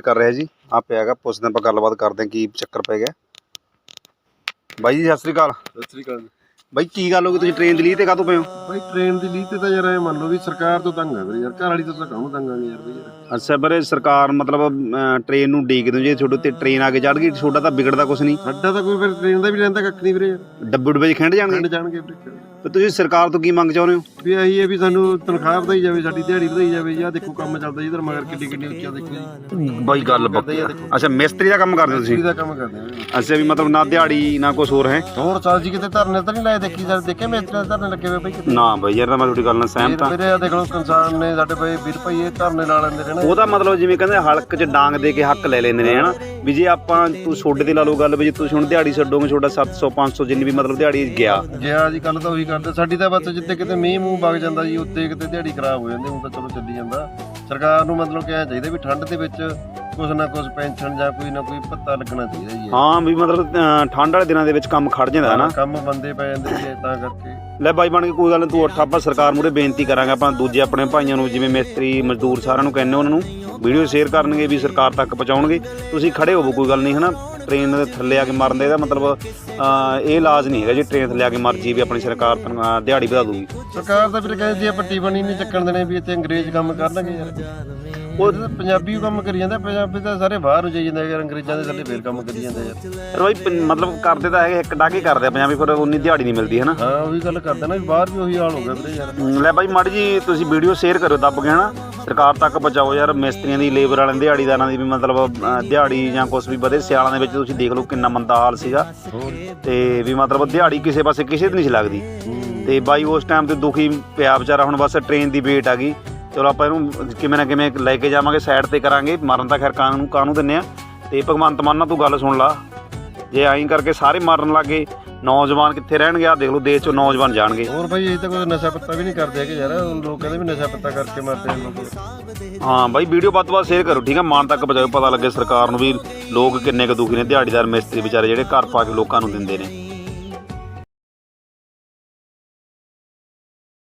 Wait ਕਰ ਰਿਹਾ ਜੀ। ਆ ਪਿਆ ਹੈਗਾ, ਪੁੱਛਦੇ ਆਪਾਂ ਗੱਲਬਾਤ ਕਰਦੇ ਹਾਂ ਕੀ ਚੱਕਰ ਪੈ ਗਿਆ। ਬਾਈ ਜੀ, ਸਤਿ ਸ੍ਰੀ ਅਕਾਲ। ਸਤਿ ਸ੍ਰੀ ਅਕਾਲ ਬਾਈ ਕੀ ਗੱਲ ਹੋ ਗਈ? ਤੁਸੀਂ ਟ੍ਰੇਨ ਦੀ ਲੀਹ ਤੇ ਕਾਹਤੋਂ ਪਏ ਹੋ? ਭਾਈ ਟ੍ਰੇਨ ਦੀ ਲੀਹ ਤੇ ਤਾਂ ਯਾਰ ਇਹ ਮੰਨ ਲਓ ਵੀ ਸਰਕਾਰ ਤੋਂ ਤੰਗ ਆ ਵੀਰੇ ਯਾਰ ਘਰ ਵਾਲੀ ਤੋਂ ਤਾਂ ਕਾਹਨੂੰ ਤੰਗ ਆਂਗੇ ਯਾਰ ਬਈ ਯਾਰ। ਅੱਛਾ ਬਰੇ ਸਰਕਾਰ ਮਤਲਬ ਟ੍ਰੇਨ ਨੂੰ ਡੀਕਦੇ ਹੋ ਜੇ ਤੁਹਾਡੇ ਉੱਤੇ ਟ੍ਰੇਨ ਆ ਕੇ ਚੜ ਗਈ ਤੁਹਾਡਾ ਤਾਂ ਵਿਗੜਦਾ ਕੁਝ ਨਹੀਂ। ਸਾਡਾ ਤਾਂ ਕੋਈ ਫਿਰ ਟ੍ਰੇਨ ਦਾ ਵੀ ਰਹਿੰਦਾ ਕੱਖ ਨਹੀਂ ਵੀਰੇ ਯਾਰ। ਡੱਬੇ ਡੁੱਬੇ 'ਚ ਖਿੰਡ ਜਾਣਗੇ? ਪਿੰਡ ਜਾਣਗੇ ਵੀਰੇ ਤੇ ਤੁਸੀਂ ਸਰਕਾਰ ਤੋਂ ਕੀ ਮੰਗ ਚਾਹੁੰਦੇ ਹੋ? ਵੀ ਆਹੀ ਹੈ ਵੀ ਸਾਨੂੰ ਤਨਖਾਹ ਵਧਾਈ ਜਾਵੇ ਸਾਡੀ ਦਿਹਾੜੀ ਵਧਾਈ ਜਾਵੇ ਆਹ ਦੇਖੋ ਕੰਮ ਚੱਲਦਾ ਜਿੱਧਰ ਮਗਰ ਕਿੱਡੀ ਕਿੱਡੀ ਉੱਚਾ ਦੇਖੋ ਜੀ। ਬਾਈ ਗੱਲ ਪੱਕੀ ਅੱਛਾ ਮਿਸਤਰੀ ਦਾ ਕੰਮ ਕਰਦੇ ਹੋ ਤੁਸੀਂ? ਮਿਸਤਰੀ ਦਾ ਕੰਮ ਕਰਦੇ ਆ ਵੀਰੇ। ਅੱਛਾ ਵੀ ਮਤਲਬ ਨਾ ਦਿਹਾੜੀ ਨਾ ਕੁਝ ਹੋਰ ਹੈ? ਹੋਰ ਸਾਲ ਜੀ ਕਿਤੇ ਧਰਨੇ ਤਾਂ ਨਹੀਂ ਲਾਏ ਦੇਖੀ ਜਦ ਦੇਖੇ ਮਿਸਤਰੀ ਦੇ ਧਰਨੇ ਲੱਗੇ ਹੋਏ ਬਈ ਕਿਤੇ? ਨਾ ਬਾਈ ਯਾਰ ਤਾਂ ਮੈਂ ਤੁਹਾਡੀ ਗੱਲ ਨਾਲ ਸਹਿਮਤ ਹਾਂ। ਵੀਰੇ ਆ ਦੇਖ ਲਓ ਕਿਸਾਨ ਨੇ ਸਾਡੇ ਬਈ ਵੀਰ ਭਾਈ ਇਹ ਧਰਨੇ ਲਾ ਲੈਂਦੇ ਨਾ ਉਹਦਾ ਮਤਲਬ ਜਿਵੇਂ ਕਹਿੰਦੇ ਹਲਕ 'ਚ ਡਾਂਗ ਦੇ ਕੇ ਹੱਕ ਲੈ ਲੈਂਦੇ ਨੇ ਹਨਾ? ਵੀ ਜੇ ਆਪਾਂ ਤੂੰ ਛੋਡੇ ਤੇ ਲਾ ਲਓ ਗੱਲ ਵੀ ਜੇ ਤੁਸੀਂ ਹੁਣ ਦਿਹਾੜੀ ਛੱਡੋਗੇ ਛੋਡਾ 700 500 ਜਿੰਨੀ ਵੀ ਮਤਲਬ ਦਿਹਾੜੀ ਗਿਆ। ਜੇ ਅੱਜ ਕੱਲ ਤਾਂ ਉਹੀ ਕਰਦੇ ਸਾਡੀ ਤਾਂ ਬਸ ਜਿੱਤੇ ਕਿਤੇ ਮੀਂਹ ਮੂੰਹ ਵਗ ਜਾਂਦਾ ਜੀ ਉੱਤੇ ਕਿਤੇ ਦਿਹਾੜੀ ਖਰਾਬ ਹੋ ਜਾਂਦੀ ਹੁਣ ਤਾਂ ਚਲੋ ਚੱਲੀ ਜਾਂਦਾ। ਸਰਕਾਰ ਨੂੰ ਮਤਲਬ ਕਿਹਾ ਚਾਹੀਦਾ ਵੀ ਠੰਡ ਦੇ ਵਿੱਚ ਕੁਛ ਨਾ ਕੁਛ ਪੈਨਸ਼ਨ ਜਾਂ ਕੋਈ ਨਾ ਕੋਈ ਭੱਤਾ ਲੱਗਣਾ ਚਾਹੀਦਾ ਜੀ ਹਾਂ ਵੀ ਮਤਲਬ ਅਹ, ਠੰਡ ਵਾਲੇ ਦਿਨਾਂ ਦੇ ਵਿੱਚ ਕੰਮ ਖੜ ਜਾਂਦਾ ਹਨਾ ਕੰਮ ਬੰਦੇ ਪੈ ਜਾਂਦੇ ਜੀ ਤਾਂ ਕਰਕੇ। ਲੈ ਬਾਈ ਬਣ ਕੇ ਕੋਈ ਗੱਲ ਨੀ ਤੂੰ ਉੱਠ ਆਪਾਂ ਸਰਕਾਰ ਮੂਰੇ ਬੇਨਤੀ ਕਰਾਂਗੇ ਆਪਾਂ ਦੂਜੇ ਆਪਣੇ ਭਾਈਆਂ ਨੂੰ ਜਿਵੇਂ ਮਿਸਤਰੀ ਮਜ਼ਦੂਰ ਸਾਰਿਆਂ ਨੂੰ ਕਹਿੰਦੇ ਉਹਨਾਂ ਨੂੰ ਵੀਡੀਓ ਸ਼ੇਅਰ ਕਰਨਗੇ ਵੀ ਸਰਕਾਰ ਤੱਕ ਪਹੁੰਚਾਉਣਗੇ। ਤੁਸੀਂ ਖੜੇ ਹੋਵੋ ਕੋਈ ਗੱਲ ਨਹੀਂ ਹਨਾ? ਟ੍ਰੇਨ ਦੇ ਥੱਲੇ ਆ ਕੇ ਮਰਨ ਦਾ ਇਹਦਾ ਮਤਲਬ ਅਹ, ਇਹ ਇਲਾਜ ਨਹੀਂ ਹੈਗਾ ਜੀ ਟ੍ਰੇਨ ਥੱਲੇ ਆ ਕੇ ਮਰ ਜੀ ਵੀ ਆਪਣੀ ਸਰਕਾਰ ਤਨ- ਅਹ, ਦਿਹਾੜੀ ਵਧਾ ਦੂਗੀ ਸਰਕਾਰ ਤਾਂ ਫਿਰ ਕਹਿੰਦੀ ਆ ਪੱਟੀ ਬਣੀ ਨਹੀਂ ਚੱਕਣ ਦੇਣੇ ਵੀ ਇੱਥੇ ਅੰਗਰੇਜ਼ ਕੰਮ ਕਰਨਗੇ ਯਾਰ। ਉਹ ਤਾਂ ਪੰਜਾਬੀ ਓ ਕੰਮ ਕਰੀ ਜਾਂਦੇ ਪੰਜਾਬੀ ਤਾਂ ਸਾਰੇ ਬਾਹਰ ਨੂੰ ਜਾਈ ਜਾਂਦੇ ਯਾਰ ਅੰਗਰੇਜ਼ਾਂ ਦੇ ਥੱਲੇ ਫੇਰ ਕੰਮ ਕਰੀ ਜਾਂਦੇ ਯਾਰ ਪਰ ਬਾਈ ਪੰ- ਮਤਲਬ ਕਰਦੇ ਤਾਂ ਹੈਗੇ ਇੱਕ ਡਾਕੇ ਕਰਦੇ ਆ ਪੰਜਾਬੀ ਪਰ ਉਨੀ ਦਿਹਾੜੀ ਨਹੀਂ ਮਿਲਦੀ ਹਨਾ? ਹਾਂ ਉਹੀ ਗੱਲ ਕਰਦੇ ਨਾ ਵੀ ਬਾਹਰ ਵੀ ਉਹੀ ਹਾਲ ਹੋ ਗਿਆ ਵੀਰੇ ਯਾਰ। ਲੈ ਬਾਈ ਮਾੜੀ ਜੀ ਤੁਸੀਂ ਵੀਡੀਓ ਸ਼ੇਅਰ ਕਰੋ ਦੱਬ ਕੇ ਹਨਾ? ਸਰਕਾਰ ਤੱਕ ਪਹੁੰਚਾਓ ਯਾਰ ਮਿਸਤਰੀਆਂ ਦੀ ਲੇਬਰ ਵਾਲਿਆਂ ਦੀ ਦਿਹਾੜੀਦਾਰਾਂ ਦੀ ਵੀ ਮਤਲਬ ਦਿਹਾੜੀ ਜਾਂ ਕੁਝ ਵੀ ਵਧੇ ਸਿਆਲਾਂ ਦੇ ਵਿੱਚ ਤੁਸੀਂ ਦੇਖ ਲਓ ਕਿੰਨਾ ਮੰਦਾ ਹਾਲ ਸੀਗਾ। ਤੇ ਵੀ ਮਤਲਬ ਦਿਹਾੜੀ ਕਿਸੇ ਪਾਸੇ ਕਿਸੇ ਦੀ ਨਹੀਂ ਸੀ ਲੱਗਦੀ। ਤੇ ਬਾਈ ਉਸ ਟਾਈਮ ਤੇ ਦੁਖੀ ਪਿਆ ਵਿਚਾਰਾ ਹੁਣ ਬਸ ਟ੍ਰੇਨ ਦੀ ਵੇਟ ਆ ਗਈ। ਚਲੋ ਆਪਾਂ ਇਹਨੂੰ ਕਿਵੇਂ ਨਾ ਕਿਵੇਂ ਲੈ ਕੇ ਜਾਵਾਂਗੇ ਸਾਈਡ ਤੇ ਕਰਾਂਗੇ। ਮਰਨ ਤਾਂ ਖੈਰ ਕਾਨੂੰ ਕਾਨੂੰ ਦਿੰਨੇ ਆ। ਤੇ ਭਗਵੰਤ ਮਾਨ ਨਾਲ ਤੂੰ ਗੱਲ ਸੁਣ ਲਾ। ਜੇ ਐਂ ਕਰਕੇ ਸਾਰੇ ਮਰਨ ਲੱਗੇ ਨੌਜਵਾਨ ਕਿੱਥੇ ਰਹਿਣਗੇ? ਆ ਦੇਖ ਲਓ ਦੇਸ਼ ਚੋਂ ਨੌਜਵਾਨ ਜਾਣਗੇ। ਹੋਰ ਭਾਈ ਇਹ ਤਾਂ ਕੋਈ ਨਸ਼ਾ ਪੱਤਾ ਵੀ ਨਹੀਂ ਕਰਦੇ ਹੈਗੇ ਯਾਰ। ਲੋਕ ਕਹਿੰਦੇ ਵੀ ਨਸ਼ਾ ਪੱਤਾ ਕਰਕੇ ਮਰਦੇ ਨੇ ਲੋਕ ਹਾਂ ਬਾਈ ਵੀਡੀਓ ਵੱਧ ਤੋਂ ਵੱਧ ਸ਼ੇਅਰ ਕਰੋ ਠੀਕ ਹੈ ਮਾਨ ਤੱਕ ਪਹੁੰਚਾਓ ਪਤਾ ਲੱਗੇ ਸਰਕਾਰ ਨੂੰ ਵੀ ਲੋਕ ਕਿੰਨੇ ਕੁ ਦੁਖੀ ਨੇ। ਦਿਹਾੜੀਦਾਰ ਮਿਸਤਰੀ ਵਿਚਾਰੇ ਜਿਹੜੇ ਘਰ ਪਾ ਕੇ ਲੋਕਾਂ ਨੂੰ ਦਿੰਦੇ ਨੇ।